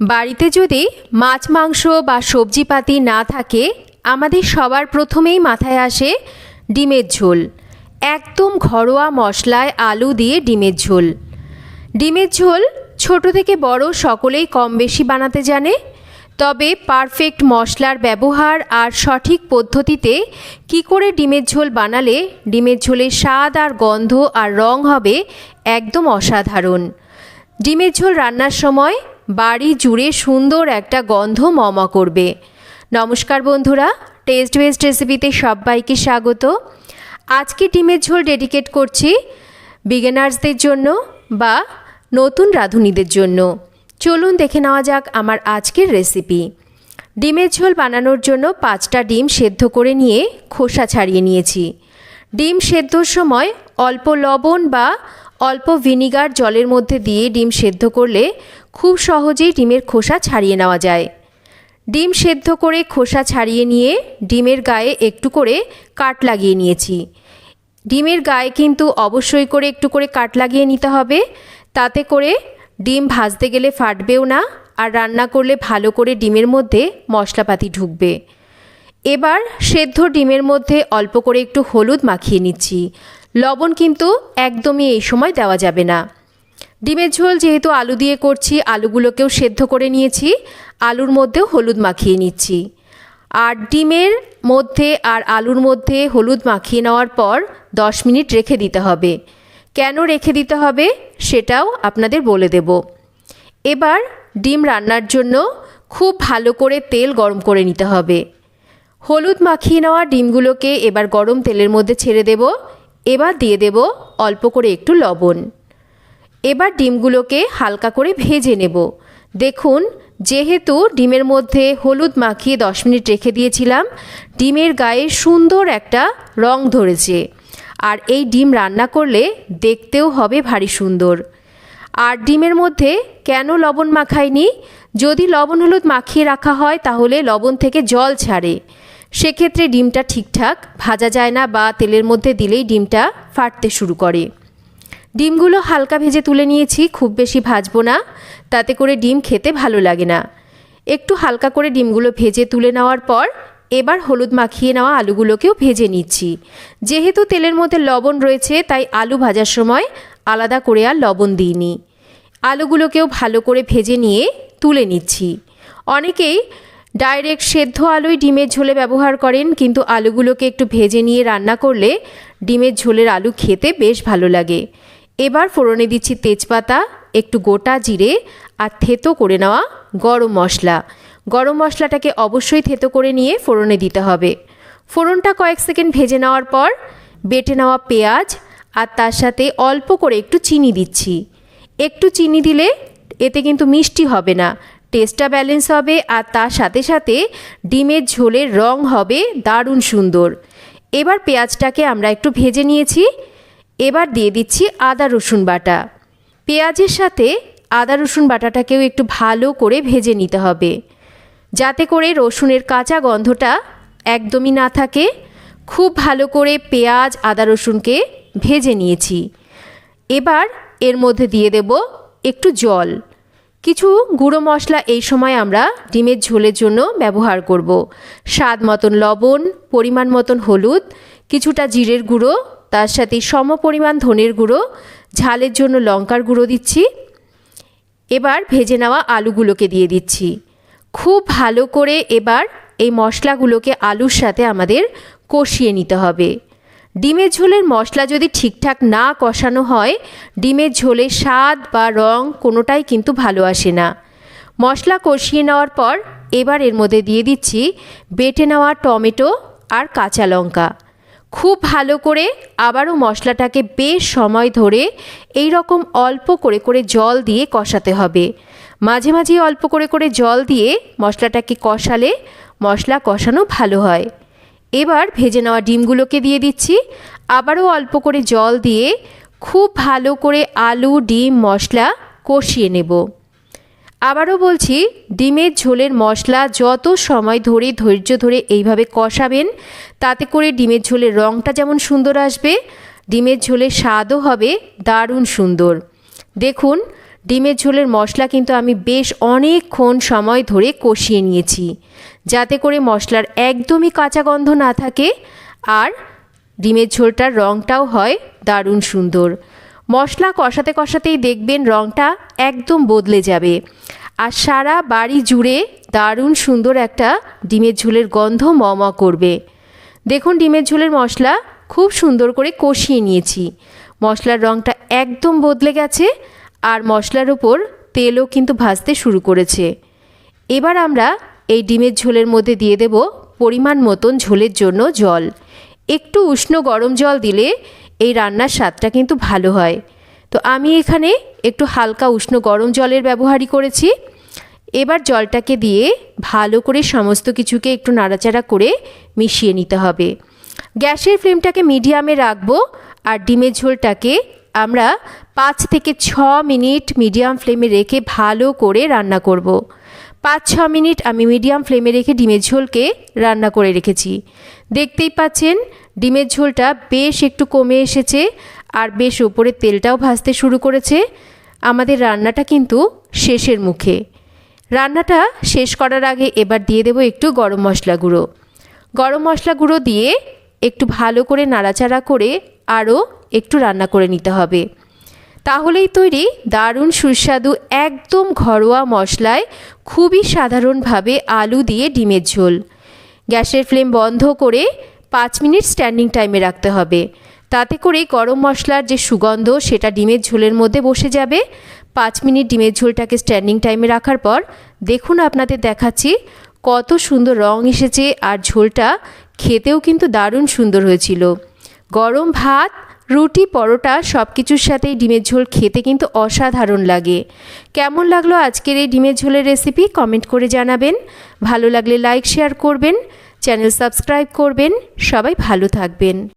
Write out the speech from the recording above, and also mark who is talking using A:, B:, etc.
A: বাড়িতে যদি মাছ, মাংস বা সবজিপাতি না থাকে, আমাদের সবার প্রথমেই মাথায় আসে ডিমের ঝোল। একদম ঘরোয়া মশলায় আলু দিয়ে ডিমের ঝোল। ডিমের ঝোল ছোট থেকে বড় সকলেই কম বেশি বানাতে জানে, তবে পারফেক্ট মশলার ব্যবহার আর সঠিক পদ্ধতিতে কি করে ডিমের ঝোল বানালে ডিমের ঝোলের স্বাদ আর গন্ধ আর রং হবে একদম অসাধারণ। ডিমের ঝোল রান্নার সময় বাড়ি জুড়ে সুন্দর একটা গন্ধ মমা করবে। নমস্কার বন্ধুরা টেস্ট বেস্ট রেসিপিতে সবাইকে স্বাগত। আজকে ডিমের ঝোল ডেডিকেট করছি বিগিনার্সদের জন্য বা নতুন রাঁধুনিদের জন্য। চলুন দেখে নেওয়া যাক আমার আজকের রেসিপি ডিমের ঝোল বানানোর জন্য পাঁচটা ডিম সেদ্ধ করে নিয়ে খোসা ছাড়িয়ে নিয়েছি। ডিম সেদ্ধর সময় অল্প লবণ বা অল্প ভিনিগার জলের মধ্যে দিয়ে ডিম সেদ্ধ করলে খুব সহজেই ডিমের খোসা ছাড়িয়ে নেওয়া যায়। ডিম সেদ্ধ করে খোসা ছাড়িয়ে নিয়ে ডিমের গায়ে একটু করে কাট লাগিয়ে নিয়েছি। ডিমের গায়ে কিন্তু অবশ্যই করে একটু করে কাট লাগিয়ে নিতে হবে। তাতে করে ডিম ভাজতে গেলে ফাটবেও না আর রান্না করলে ভালো করে ডিমের মধ্যে মশলাপাতি ঢুকবে। এবার সেদ্ধ ডিমের মধ্যে অল্প করে একটু হলুদ মাখিয়ে নিচ্ছি। লবণ কিন্তু একদমই এই সময় দেওয়া যাবে না। ডিমের ঝোল যেহেতু আলু দিয়ে করছি, আলুগুলোকেও সেদ্ধ করে নিয়েছি। আলুর মধ্যেও হলুদ মাখিয়ে নিচ্ছি। আর ডিমের মধ্যে আর আলুর মধ্যে হলুদ মাখিয়ে নেওয়ার পর দশ মিনিট রেখে দিতে হবে। কেন রেখে দিতে হবে সেটাও আপনাদের বলে দেব। এবার ডিম রান্নার জন্য খুব ভালো করে তেল গরম করে নিতে হবে। হলুদ মাখিয়ে নেওয়া ডিমগুলোকে এবার গরম তেলের মধ্যে ছেড়ে দেব। এবার দিয়ে দেব অল্প করে একটু লবণ। এবার ডিমগুলোকে হালকা করে ভেজে নেব। দেখুন, যেহেতু ডিমের মধ্যে হলুদ মাখিয়ে দশ মিনিট রেখে দিয়েছিলাম, ডিমের গায়ে সুন্দর একটা রং ধরেছে। আর এই ডিম রান্না করলে দেখতেও হবে ভারী সুন্দর। আর ডিমের মধ্যে কেন লবণ মাখায়নি যদি লবণ হলুদ মাখিয়ে রাখা হয়, তাহলে লবণ থেকে জল ছাড়ে। সেক্ষেত্রে ডিমটা ঠিকঠাক, ভাজা যায় না বা তেলের মধ্যে দিলেই ডিমটা ফাটতে শুরু করে। ডিমগুলো হালকা ভেজে তুলে নিয়েছি, খুব বেশি ভাজবো না, তাতে করে ডিম খেতে ভালো লাগে না। একটু হালকা করে ডিমগুলো ভেজে তুলে নেওয়ার পর, এবার হলুদ মাখিয়ে নেওয়া আলুগুলোকেও ভেজে নিচ্ছি। যেহেতু তেলের মধ্যে লবণ রয়েছে, তাই আলু ভাজার সময় আলাদা করে আর লবণ দিইনি। আলুগুলোকেও ভালো করে ভেজে নিয়ে তুলে নিচ্ছি। অনেকেই ডাইরেক্ট সেদ্ধ আলুই ডিমের ঝোলে ব্যবহার করেন, কিন্তু আলুগুলোকে একটু ভেজে নিয়ে রান্না করলে ডিমের ঝোলের আলু খেতে বেশ ভালো লাগে। এবার ফোড়নে দিচ্ছি তেজপাতা, একটু গোটা জিরে আর থেতো করে নেওয়া গরম মশলা। গরম মশলাটাকে অবশ্যই থেতো করে নিয়ে ফোড়নে দিতে হবে। ফোড়নটা কয়েক সেকেন্ড ভেজে নেওয়ার পর বেটে নেওয়া পেঁয়াজ আর তার সাথে অল্প করে একটু চিনি দিচ্ছি। একটু চিনি দিলে এতে কিন্তু মিষ্টি হবে না। টেস্টটা ব্যালেন্স হবে আর তার সাথে সাথে ডিমের ঝোলের রং হবে দারুণ সুন্দর। এবার পেঁয়াজটাকে আমরা একটু ভেজে নিয়েছি। এবার দিয়ে দিচ্ছি আদা, রসুন বাটা। পেঁয়াজের সাথে আদা, রসুন বাটাটাকেও একটু ভালো করে ভেজে নিতে হবে। যাতে করে রসুনের কাঁচা গন্ধটা একদমই না থাকে। খুব ভালো করে পেঁয়াজ, আদা, রসুনকে ভেজে নিয়েছি। এবার এর মধ্যে দিয়ে দেব একটু জল। কিছু গুঁড়ো মশলা এই সময় আমরা ডিমের ঝোলের জন্য ব্যবহার করব। স্বাদ মতন লবণ, পরিমাণ মতন হলুদ, কিছুটা জিরের গুঁড়ো, তার সাথে সম পরিমাণ ধনের গুঁড়ো, ঝালের জন্য লঙ্কার গুঁড়ো দিচ্ছি। এবার ভেজে নেওয়া আলুগুলোকে দিয়ে দিচ্ছি। খুব ভালো করে এবার এই মশলাগুলোকে আলুর সাথে আমাদের কষিয়ে নিতে হবে। ডিমের ঝোলের মশলা যদি ঠিকঠাক না কষানো হয়, ডিমের ঝোলের স্বাদ বা রং কোনোটাই কিন্তু ভালো আসে না। মশলা কষিয়ে নেওয়ার পর এবার এর মধ্যে দিয়ে দিচ্ছি বেটে নেওয়া টমেটো আর কাঁচা লঙ্কা। খুব ভালো করে আবারও মশলাটাকে বেশ সময় ধরে এই রকম অল্প করে করে জল দিয়ে কষাতে হবে। মাঝে মাঝে অল্প করে করে জল দিয়ে মশলাটাকে কষালে মশলা কষানো ভালো হয়। এবার ভেজে নেওয়া ডিমগুলোকে দিয়ে দিচ্ছি। আবারও অল্প করে জল দিয়ে খুব ভালো করে আলু, ডিম, মশলা কষিয়ে নেব। আবারও বলছি, ডিমের ঝোলের মশলা যত সময় ধরে, ধৈর্য ধরে এইভাবে কষাবেন, তাতে করে ডিমের ঝোলের রঙটা যেমন সুন্দর আসবে, ডিমের ঝোলের স্বাদও হবে দারুণ সুন্দর। দেখুন ডিমের ঝোলের মশলা কিন্তু আমি বেশ অনেকক্ষণ সময় ধরে কষিয়ে নিয়েছি। যাতে করে মশলার একদমই কাঁচা গন্ধ না থাকে আর ডিমের ঝোলটার রঙটাও হয় দারুণ সুন্দর। মশলা কষাতে কষাতেই দেখবেন রঙটা একদম বদলে যাবে। আর সারা বাড়ি জুড়ে দারুণ সুন্দর একটা ডিমের ঝোলের গন্ধ ম ম করবে। দেখুন ডিমের ঝোলের মশলা খুব সুন্দর করে কষিয়ে নিয়েছি। মশলার রঙটা একদম বদলে গেছে আর মশলার উপর তেলও কিন্তু ভাজতে শুরু করেছে। এবার আমরা এই ডিমের ঝোলের মধ্যে দিয়ে দেব পরিমাণ মতন ঝোলের জন্য জল। একটু উষ্ণ গরম জল দিলে এই রান্নার স্বাদটা কিন্তু ভালো হয়। তো আমি এখানে একটু হালকা উষ্ণ গরম জলের ব্যবহারই করেছি। এবার জলটাকে দিয়ে ভালো করে সমস্ত কিছুকে একটু নাড়াচাড়া করে মিশিয়ে নিতে হবে। গ্যাসের ফ্লেমটাকে মিডিয়ামে রাখব আর ডিমের ঝোলটাকে আমরা পাঁচ থেকে ছ মিনিট মিডিয়াম ফ্লেমে রেখে ভালো করে রান্না করব। পাঁচ, ছ মিনিট আমি মিডিয়াম ফ্লেমে রেখে ডিমের ঝোলকে রান্না করে রেখেছি। দেখতেই পাচ্ছেন, ডিমের ঝোলটা বেশ একটু কমে এসেছে আর বেশ ওপরে তেলটাও ভাজতে শুরু করেছে। আমাদের রান্নাটা কিন্তু শেষের মুখে। রান্নাটা শেষ করার আগে এবার দিয়ে দেবো একটু গরম মশলা গুঁড়ো। গরম মশলা গুঁড়ো দিয়ে একটু ভালো করে নাড়াচাড়া করে আরও একটু রান্না করে নিতে হবে। তাহলেই তৈরি দারুণ সুস্বাদু একদম ঘরোয়া মশলায় খুবই সাধারণভাবে আলু দিয়ে ডিমের ঝোল। গ্যাসের ফ্লেম বন্ধ করে পাঁচ মিনিট স্ট্যান্ডিং টাইমে রাখতে হবে। তাতে করে গরম মশলার যে সুগন্ধ, সেটা ডিমের ঝোলের মধ্যে বসে যাবে। পাঁচ মিনিট ডিমের ঝোলটাকে স্ট্যান্ডিং টাইমে রাখার পর দেখুন আপনাদের দেখাচ্ছি কত সুন্দর রং এসেছে আর ঝোলটা খেতেও কিন্তু দারুণ সুন্দর হয়েছিল। গরম ভাত রুটি, পরোটা সব কিছুর সাথেই ডিমের ঝোল খেতে কিন্তু অসাধারণ লাগে। কেমন লাগল আজকের এই ডিমের ঝোলের রেসিপি কমেন্ট করে জানাবেন। ভালো লাগলে লাইক শেয়ার করবেন। চ্যানেল সাবস্ক্রাইব করবেন। সবাই ভালো থাকবেন।